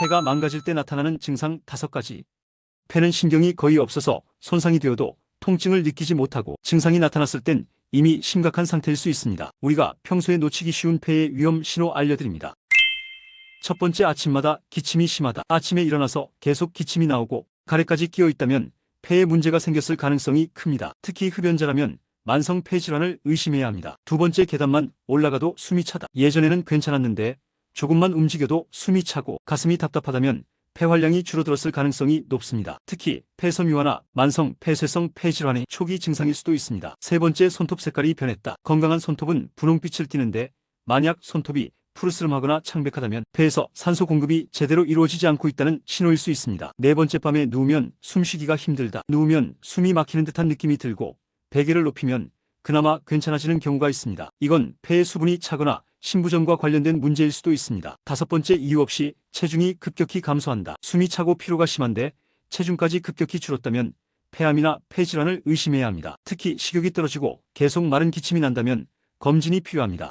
폐가 망가질 때 나타나는 증상 5가지. 폐는 신경이 거의 없어서 손상이 되어도 통증을 느끼지 못하고 증상이 나타났을 땐 이미 심각한 상태일 수 있습니다. 우리가 평소에 놓치기 쉬운 폐의 위험 신호 알려드립니다. 첫 번째 아침마다 기침이 심하다. 아침에 일어나서 계속 기침이 나오고 가래까지 끼어 있다면 폐에 문제가 생겼을 가능성이 큽니다. 특히 흡연자라면 만성 폐질환을 의심해야 합니다. 두 번째 계단만 올라가도 숨이 차다. 예전에는 괜찮았는데 조금만 움직여도 숨이 차고 가슴이 답답하다면 폐활량이 줄어들었을 가능성이 높습니다. 특히 폐섬유화나 만성 폐쇄성 폐질환의 초기 증상일 수도 있습니다. 세 번째 손톱 색깔이 변했다. 건강한 손톱은 분홍빛을 띠는데 만약 손톱이 푸르스름하거나 창백하다면 폐에서 산소 공급이 제대로 이루어지지 않고 있다는 신호일 수 있습니다. 네 번째 밤에 누우면 숨쉬기가 힘들다. 누우면 숨이 막히는 듯한 느낌이 들고 베개를 높이면 그나마 괜찮아지는 경우가 있습니다. 이건 폐의 수분이 차거나 신부전과 관련된 문제일 수도 있습니다. 다섯 번째 이유 없이 체중이 급격히 감소한다. 숨이 차고 피로가 심한데 체중까지 급격히 줄었다면 폐암이나 폐질환을 의심해야 합니다. 특히 식욕이 떨어지고 계속 마른 기침이 난다면 검진이 필요합니다.